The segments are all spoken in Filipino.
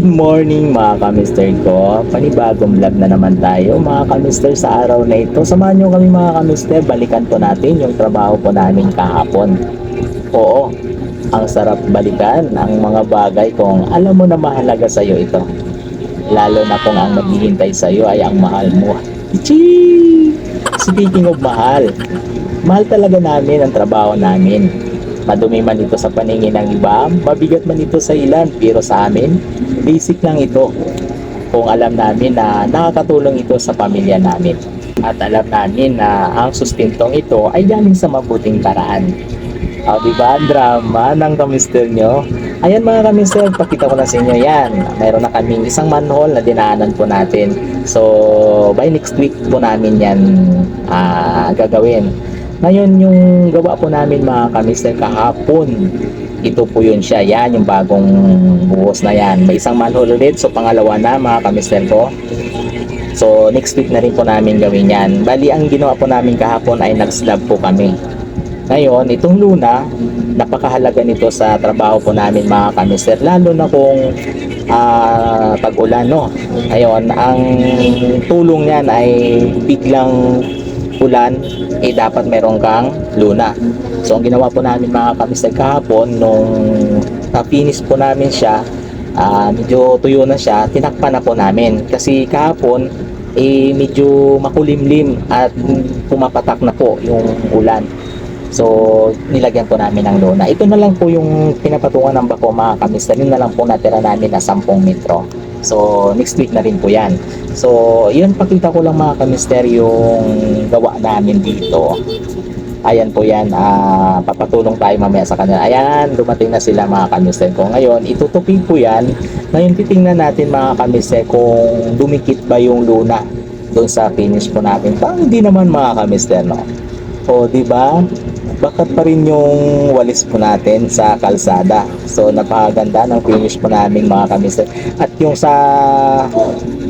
Good morning mga kamister ko. Panibagong vlog na naman tayo mga kamister sa araw na ito. Samahan nyo kami mga kamister. Balikan po natin yung trabaho po namin kahapon. Oo, ang sarap balikan ang mga bagay kung alam mo na mahalaga sa iyo ito. Lalo na kung ang naghihintay sa iyo ay ang mahal mo. Chee! Speaking of mahal, mahal talaga namin ang trabaho namin. Madumi man ito sa paningin ng iba, mabigat man ito sa ilan, pero sa amin, basic lang ito. Kung alam namin na nakakatulong ito sa pamilya namin. At alam namin na ang sustentong ito ay galing sa mabuting paraan. O, di ba? Ang Drama ng kamister nyo. Ayan mga kamister, pakita ko na sa inyo yan. Mayroon na kaming isang manhole na dinaanan po natin. So, by next week po namin yan ah, gagawin. Ngayon, yung gawa po namin mga kamister kahapon, ito po yun siya. Yan, yung bagong buhos na yan. May isang manhole ulit. So, pangalawa na mga kamister ko. So, next week na rin po namin gawin yan. Bali, ang ginawa po namin kahapon ay nag-slab po kami. Ngayon, itong luna, napakahalaga nito sa trabaho po namin mga kamister. Lalo na kung ah, pag-ulan, no? Ngayon, ang tulong niyan ay biglang ulan, eh dapat meron kang luna. So, ang ginawa po namin mga kamister kahapon, nung na-finish po namin siya, ah, medyo tuyo na siya, tinakpan na po namin. Kasi kahapon, eh medyo makulimlim at pumapatak na po yung ulan. So, nilagyan po namin ng lona. Ito na lang po yung pinapatungan ng bako mga kamister. Yun na lang po natira namin na 10 metro. So, next week na rin po yan. So, yun, pakita ko lang mga kamister yung gawa namin dito. Ayan po yan, ah, papatulong tayo mamaya sa kanila. Ayan, dumating na sila mga kamister ko. Ngayon, itutupi po yan. Ngayon, titingnan natin mga kamister kung dumikit ba yung luna doon sa finish po natin. Parang hindi naman mga kamister, no? O, di ba? Bakit pa rin yung walis po natin sa kalsada. So, napakaganda ng finish po namin mga kamister. At yung sa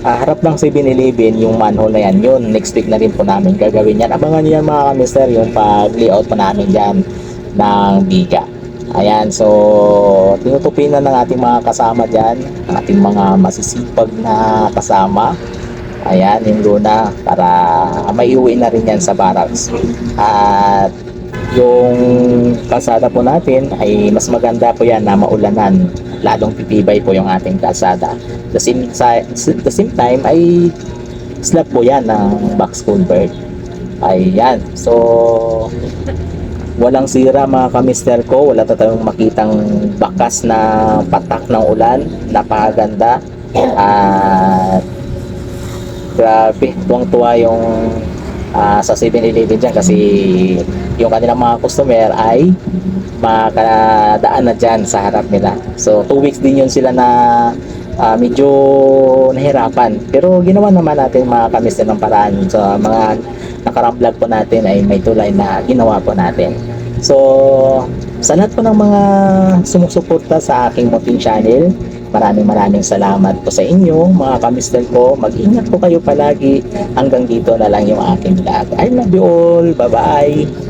ah, harap ng 7-Eleven, yung manhole na yan, yun, next week na rin po namin gagawin yan. Abangan nyo yan mga kamister, yung pag-layout po namin dyan ng biga. Ayan, so tinutupin na ng ating mga kasama dyan, ating mga masisipag na kasama. Ayan, yung luna para maiuwi na rin yan sa barracks. At yung kalsada po natin ay mas maganda po yan na maulanan. Lalong titibay po yung ating kalsada. The same, the same time ay slab po yan ng box culvert. Ayan. So, walang sira mga kamister ko. Wala tayong makitang bakas na patak ng ulan. Napakaganda. At grabe, tuwang-tuwa yung ah, sa 7-Eleven dyan kasi yung kanilang mga customer ay makadaan na dyan sa harap nila. So, 2 weeks din yun sila na ah, medyo nahirapan. Pero ginawa naman natin mga kamister ng paraan. So, mga nakarang vlog po natin ay may tulay na ginawa po natin. So, sa lahat po ng mga sumusuporta sa aking Motin Channel, maraming maraming salamat po sa inyo, mga kamister ko. Mag-ingat po kayo palagi. Hanggang dito na lang yung aking vlog. I love you all. Bye-bye.